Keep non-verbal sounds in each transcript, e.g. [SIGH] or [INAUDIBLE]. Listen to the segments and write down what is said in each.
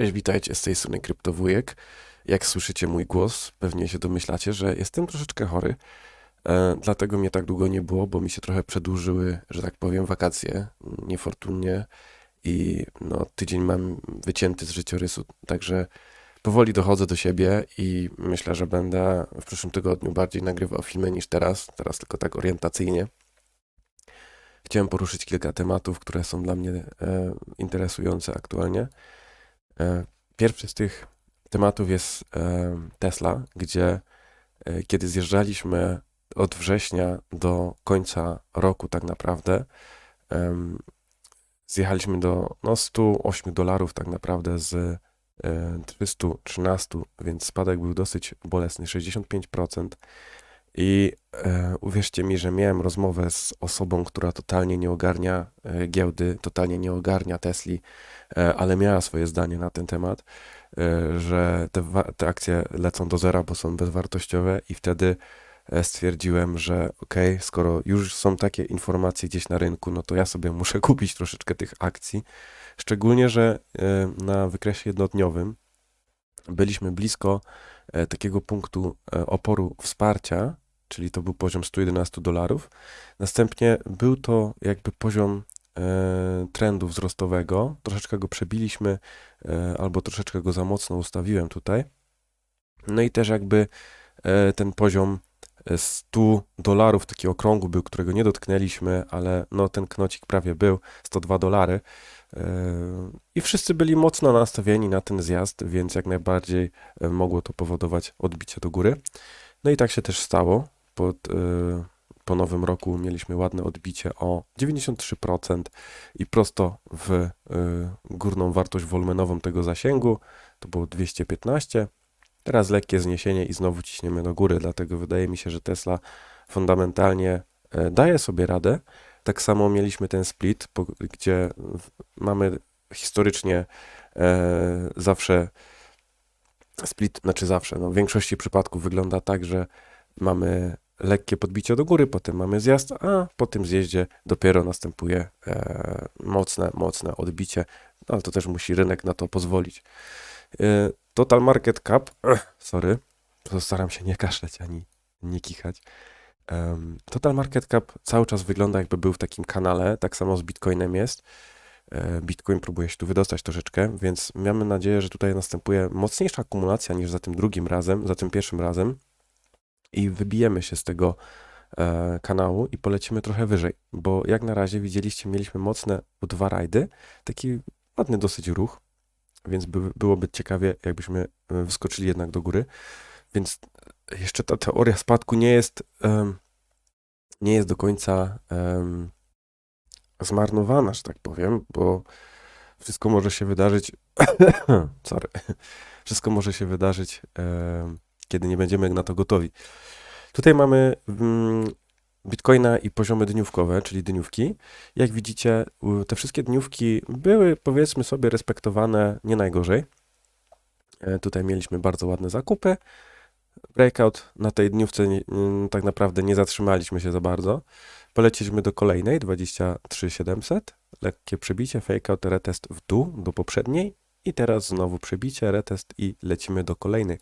Cześć, witajcie z tej strony Kryptowujek. Jak słyszycie mój głos, pewnie się domyślacie, że jestem troszeczkę chory. E, dlatego mnie tak długo nie było, bo mi się trochę przedłużyły, że tak powiem, wakacje niefortunnie i no, tydzień mam wycięty z życiorysu, także powoli dochodzę do siebie i myślę, że będę w przyszłym tygodniu bardziej nagrywał filmy niż teraz, teraz tylko tak orientacyjnie. Chciałem poruszyć kilka tematów, które są dla mnie e, interesujące aktualnie. E, Pierwszy z tych tematów jest e, Tesla, gdzie e, kiedy zjeżdżaliśmy od września do końca roku tak naprawdę, zjechaliśmy do no, 108 dolarów tak naprawdę z e, 313, więc spadek był dosyć bolesny, 65%. I e, uwierzcie mi, że miałem rozmowę z osobą, która totalnie nie ogarnia e, giełdy, totalnie nie ogarnia Tesli, e, ale miała swoje zdanie na ten temat, e, że te, te akcje lecą do zera, bo są bezwartościowe i wtedy e, stwierdziłem, że okej, skoro już są takie informacje gdzieś na rynku, no to ja sobie [LAUGHS] muszę kupić troszeczkę tych akcji. Szczególnie, że e, na wykresie jednodniowym byliśmy blisko e, takiego punktu e, oporu wsparcia, czyli to był poziom 111 dolarów. Następnie był to jakby poziom e, trendu wzrostowego. Troszeczkę go przebiliśmy, e, albo troszeczkę go za mocno ustawiłem tutaj. No i też jakby e, ten poziom e, 100 dolarów, taki okrągły był, którego nie dotknęliśmy, ale no ten knocik prawie był, 102 dolary. I wszyscy byli mocno nastawieni na ten zjazd, więc jak najbardziej mogło to powodować odbicie do góry. No i tak się też stało. Pod, e, po nowym roku mieliśmy ładne odbicie o 93% i prosto w e, górną wartość wolumenową tego zasięgu. To było 215. Teraz lekkie zniesienie i znowu ciśniemy do góry, dlatego wydaje mi się, że Tesla fundamentalnie e, daje sobie radę. Tak samo mieliśmy ten split, gdzie mamy historycznie e, zawsze split, znaczy zawsze, no w większości przypadków wygląda tak, że mamy lekkie podbicie do góry, potem mamy zjazd, a po tym zjeździe dopiero następuje e, mocne, mocne odbicie, no, ale to też musi rynek na to pozwolić. E, Total Market Cap, sorry, postaram się nie kaszleć ani nie kichać. Em, Total Market Cap cały czas wygląda jakby był w takim kanale, tak samo z Bitcoinem jest. E, Bitcoin próbuje się tu wydostać troszeczkę, więc mamy nadzieję, że tutaj następuje mocniejsza akumulacja niż za tym drugim razem, za tym pierwszym razem i wybijemy się z tego e, kanału i polecimy trochę wyżej, bo jak na razie widzieliście, mieliśmy mocne dwa rajdy, taki ładny dosyć ruch, więc by, byłoby ciekawie, jakbyśmy e, wyskoczyli jednak do góry, więc jeszcze ta teoria spadku nie jest, nie jest do końca zmarnowana, że tak powiem, bo wszystko może się wydarzyć, [COUGHS] sorry, [COUGHS] wszystko może się wydarzyć, kiedy nie będziemy na to gotowi. Tutaj mamy mm, Bitcoina i poziomy dniówkowe, czyli dniówki. Jak widzicie, te wszystkie dniówki były, powiedzmy sobie, respektowane nie najgorzej. E, Tutaj mieliśmy bardzo ładne zakupy. Breakout na tej dniówce mm, tak naprawdę nie zatrzymaliśmy się za bardzo. Poleciliśmy do kolejnej, 23700. Lekkie przebicie, fakeout, retest w dół do poprzedniej. I teraz znowu przebicie, retest i lecimy do kolejnej.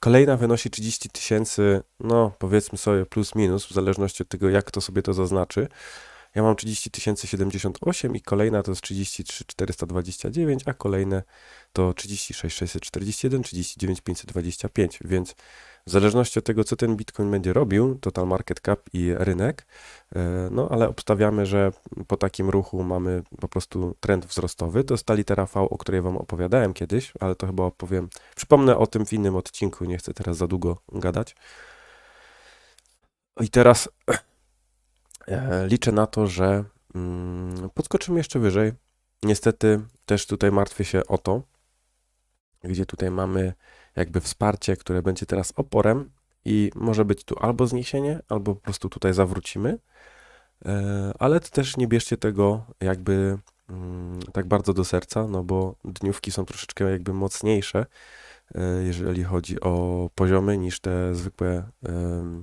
Kolejna wynosi 30 tysięcy, no powiedzmy sobie plus minus, w zależności od tego, jak to sobie to zaznaczy. Ja mam 30 078 i kolejna to jest 33 429, a kolejne to 36 641, 39 525, więc w zależności od tego, co ten Bitcoin będzie robił, total market cap i rynek, e, no ale obstawiamy, że po takim ruchu mamy po prostu trend wzrostowy. To jest ta litera V, o której Wam opowiadałem kiedyś, ale to chyba opowiem, przypomnę o tym w innym odcinku, nie chcę teraz za długo gadać. I teraz liczę na to, że mm, podskoczymy jeszcze wyżej. Niestety też tutaj martwię się o to, gdzie tutaj mamy jakby wsparcie, które będzie teraz oporem i może być tu albo zniesienie, albo po prostu tutaj zawrócimy. E, Ale też nie bierzcie tego jakby mm, tak bardzo do serca, no bo dniówki są troszeczkę jakby mocniejsze, e, jeżeli chodzi o poziomy, niż te zwykłe e,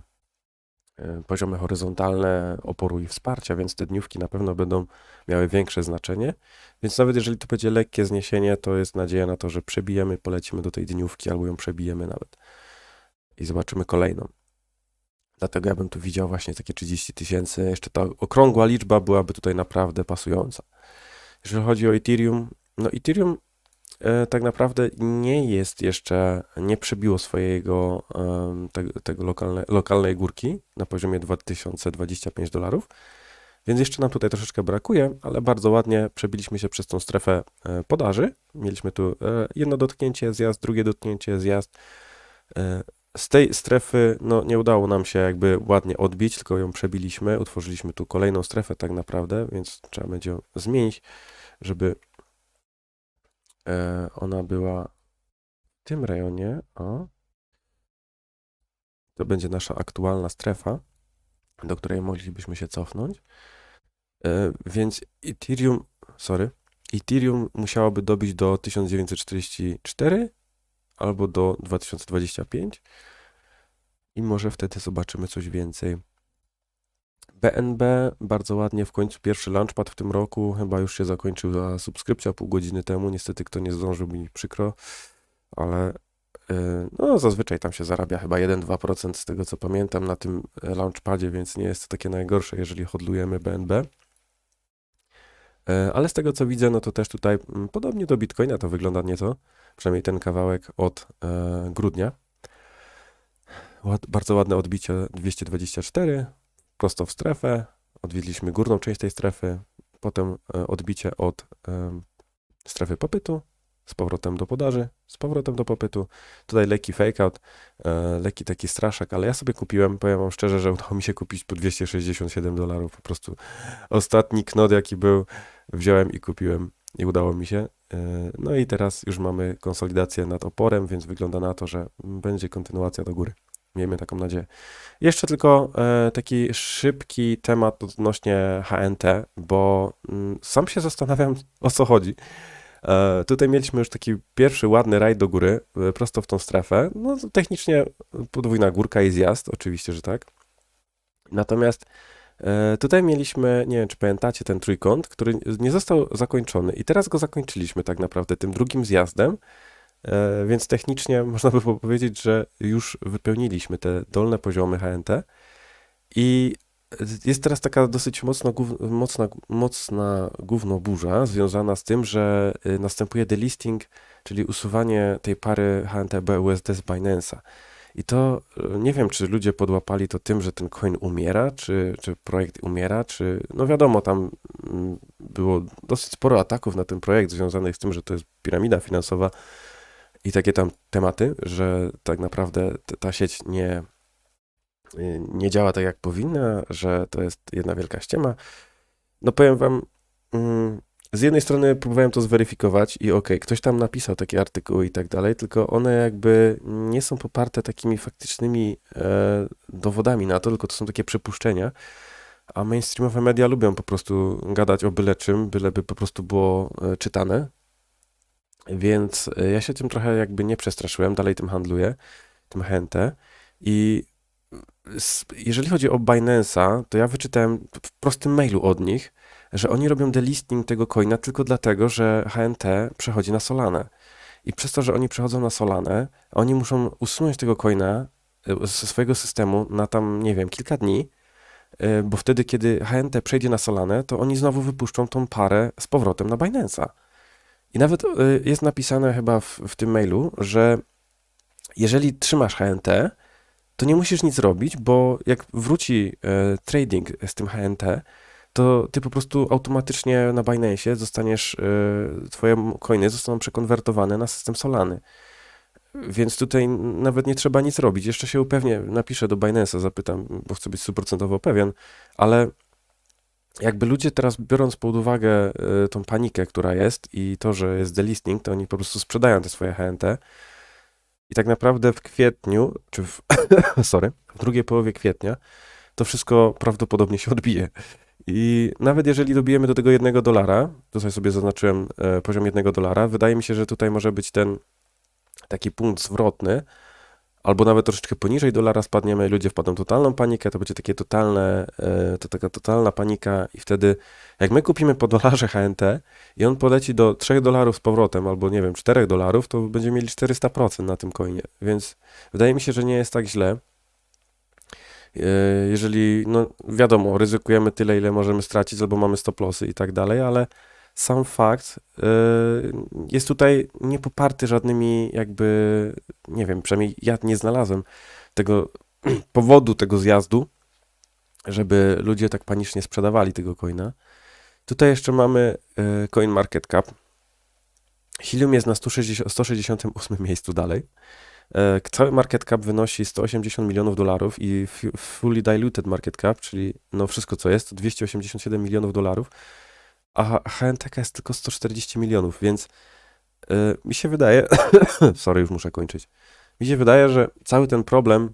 poziomy horyzontalne oporu i wsparcia, więc te dniówki na pewno będą miały większe znaczenie. Więc nawet jeżeli to będzie lekkie zniesienie, to jest nadzieja na to, że przebijemy, polecimy do tej dniówki albo ją przebijemy nawet i zobaczymy kolejną. Dlatego ja bym tu widział właśnie takie 30 tysięcy. Jeszcze ta okrągła liczba byłaby tutaj naprawdę pasująca. Jeżeli chodzi o Ethereum, no Ethereum e, tak naprawdę nie jest jeszcze, nie przebiło swojego e, tego, lokalne, lokalnej górki na poziomie 2025 dolarów. Więc jeszcze nam tutaj troszeczkę brakuje, ale bardzo ładnie przebiliśmy się przez tą strefę e, podaży. Mieliśmy tu e, jedno dotknięcie, zjazd, drugie dotknięcie, zjazd. E, z tej strefy no, nie udało nam się jakby ładnie odbić, tylko ją przebiliśmy. Utworzyliśmy tu kolejną strefę tak naprawdę, więc trzeba będzie ją zmienić, żeby ona była w tym rejonie. O. To będzie nasza aktualna strefa, do której moglibyśmy się cofnąć. E, więc Ethereum, sorry, Ethereum musiałoby dobić do 1944 albo do 2025 i może wtedy zobaczymy coś więcej. BNB bardzo ładnie w końcu pierwszy launchpad w tym roku, chyba już się zakończył za subskrypcja pół godziny temu. Niestety kto nie zdążył mi przykro, ale e, no zazwyczaj tam się zarabia chyba 1-2% z tego co pamiętam na tym launchpadzie, więc nie jest to takie najgorsze, jeżeli hodlujemy BNB. E, ale z tego co widzę, no to też tutaj mm, podobnie do Bitcoina to wygląda nieco, przynajmniej ten kawałek od e, grudnia. Bardzo ładne odbicie 224, prosto w strefę. Odwiedliśmy górną część tej strefy, potem e, odbicie od e, strefy popytu, z powrotem do podaży, z powrotem do popytu. Tutaj lekki fake out, e, lekki taki straszak, ale ja sobie kupiłem, powiem wam szczerze, że udało mi się kupić po 267 dolarów. Po prostu ostatni knot, jaki był, wziąłem i kupiłem i udało mi się. No i teraz już mamy konsolidację nad oporem, więc wygląda na to, że będzie kontynuacja do góry. Miejmy taką nadzieję. Jeszcze tylko e, taki szybki temat odnośnie HNT, bo mm, sam się zastanawiam, o co chodzi. E, tutaj mieliśmy już taki pierwszy ładny rajd do góry, e, prosto w tą strefę. No technicznie podwójna górka i zjazd, oczywiście, że tak. Natomiast tutaj mieliśmy, nie wiem czy pamiętacie, ten trójkąt, który nie został zakończony i teraz go zakończyliśmy tak naprawdę tym drugim zjazdem, więc technicznie można by powiedzieć, że już wypełniliśmy te dolne poziomy HNT i jest teraz taka dosyć mocno, mocna, mocna gównoburza związana z tym, że y, następuje delisting, czyli usuwanie tej pary HNTB-USD z Binance'a. I to y, nie wiem, czy ludzie podłapali to tym, że ten coin umiera, czy, czy projekt umiera, czy no wiadomo, tam mm, było dosyć sporo ataków na ten projekt związanych z tym, że to jest piramida finansowa i takie tam tematy, że tak naprawdę ta sieć nie, Y, nie działa tak, jak powinna, że to jest jedna wielka ściema. No powiem wam, mm, z jednej strony próbowałem to zweryfikować i okej, okay, ktoś tam napisał takie artykuły i tak dalej, tylko one jakby nie są poparte takimi faktycznymi e, dowodami na to, tylko to są takie przypuszczenia. A mainstreamowe media lubią po prostu gadać o byle czym, byleby po prostu było e, czytane. Więc e, ja się tym trochę jakby nie przestraszyłem, dalej tym handluję, tym chętę. I jeżeli chodzi o Binance'a, to ja wyczytałem w prostym mailu od nich, że oni robią delisting tego coina tylko dlatego, że HNT przechodzi na Solanę. I przez to, że oni przechodzą na Solanę, oni muszą usunąć tego coina ze swojego systemu na tam, nie wiem, kilka dni, e, bo wtedy, kiedy HNT przejdzie na Solanę, to oni znowu wypuszczą tą parę z powrotem na Binance'a. I nawet e, jest napisane chyba w, w tym mailu, że jeżeli trzymasz HNT, to nie musisz nic robić, bo jak wróci e, trading z tym HNT, to ty po prostu automatycznie na Binance zostaniesz, e, twoje coiny zostaną przekonwertowane na system Solany. Więc tutaj nawet nie trzeba nic robić. Jeszcze się upewnię, napiszę do Binance'a, zapytam, bo chcę być stuprocentowo pewien, ale jakby ludzie teraz biorąc pod uwagę e, tą panikę, która jest i to, że jest delisting, to oni po prostu sprzedają te swoje HNT, i tak naprawdę w kwietniu, czy w, [COUGHS] sorry, w drugiej połowie kwietnia, to wszystko prawdopodobnie się odbije. I nawet jeżeli dobijemy do tego jednego dolara, tutaj sobie zaznaczyłem e, poziom jednego dolara, wydaje mi się, że tutaj może być ten taki punkt zwrotny, albo nawet troszeczkę poniżej dolara spadniemy, ludzie wpadną w totalną panikę, to będzie takie totalne, e, to taka totalna panika i wtedy jak my kupimy po dolarze HNT i on poleci do 3 dolarów z powrotem, albo nie wiem, 4 dolarów, to będziemy mieli 400% na tym coinie, więc wydaje mi się, że nie jest tak źle. E, Jeżeli, no wiadomo, ryzykujemy tyle, ile możemy stracić, albo mamy stop lossy i tak dalej, ale sam fakt e, jest tutaj nie poparty żadnymi jakby, nie wiem, przynajmniej ja nie znalazłem tego [CLEARS THROAT] powodu tego zjazdu, żeby ludzie tak panicznie sprzedawali tego coina. Tutaj jeszcze mamy e, Coin Market Cap. Helium jest na 160, 168 miejscu dalej. E, Cały market cap wynosi 180 milionów dolarów i fu- fully diluted market cap, czyli no wszystko co jest, to 287 milionów dolarów, a HNTK jest tylko 140 milionów, więc e, mi się wydaje, [COUGHS] sorry, już muszę kończyć, mi się wydaje, że cały ten problem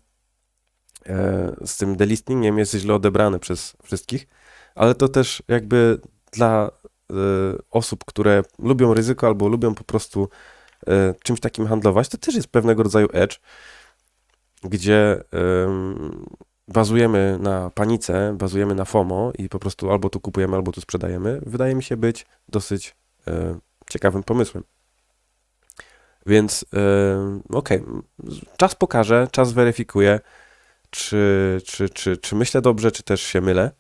e, z tym delistingiem jest źle odebrany przez wszystkich, ale to też jakby dla e, osób, które lubią ryzyko albo lubią po prostu e, czymś takim handlować, to też jest pewnego rodzaju edge, gdzie bazujemy na panice, bazujemy na FOMO i po prostu albo tu kupujemy, albo tu sprzedajemy, wydaje mi się być dosyć e, ciekawym pomysłem. Więc e, okej, czas pokaże, czas weryfikuje, czy, czy, czy, czy myślę dobrze, czy też się mylę,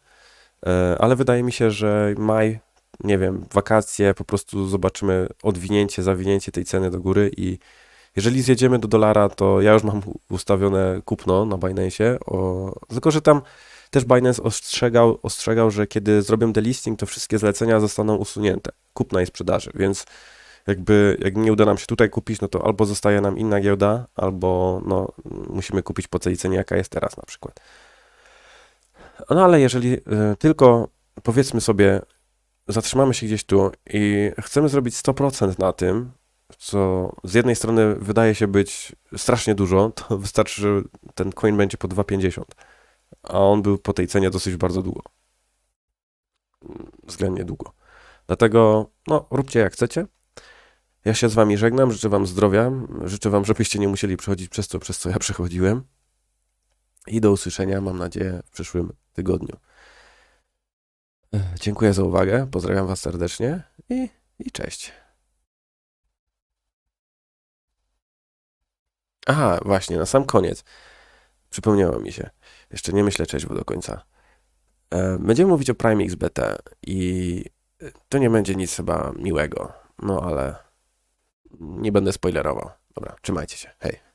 E, ale wydaje mi się, że maj, nie wiem, wakacje, po prostu zobaczymy odwinięcie, zawinięcie tej ceny do góry i jeżeli zjedziemy do dolara, to ja już mam ustawione kupno na Binance, o, tylko że tam też Binance ostrzegał, ostrzegał, że kiedy zrobią delisting, to wszystkie zlecenia zostaną usunięte, kupna i sprzedaży, więc jakby jak nie uda nam się tutaj kupić, no to albo zostaje nam inna giełda, albo no, musimy kupić po tej cenie, jaka jest teraz na przykład. No ale jeżeli y, tylko powiedzmy sobie, zatrzymamy się gdzieś tu i chcemy zrobić 100% na tym, co z jednej strony wydaje się być strasznie dużo, to [LAUGHS] wystarczy, że ten coin będzie po 2,50, a on był po tej cenie dosyć bardzo długo. Względnie długo. Dlatego, no, róbcie jak chcecie. Ja się z wami żegnam, życzę wam zdrowia, życzę wam, żebyście nie musieli przechodzić przez to, przez co ja przechodziłem. I do usłyszenia, mam nadzieję, w przyszłym tygodniu. E, Dziękuję za uwagę, pozdrawiam was serdecznie i, i cześć. Aha, właśnie, na sam koniec. Przypomniało mi się. Jeszcze nie myślę cześć do końca. E, Będziemy mówić o Prime XBT i e, to nie będzie nic chyba miłego. No ale nie będę spoilerował. Dobra, trzymajcie się. Hej.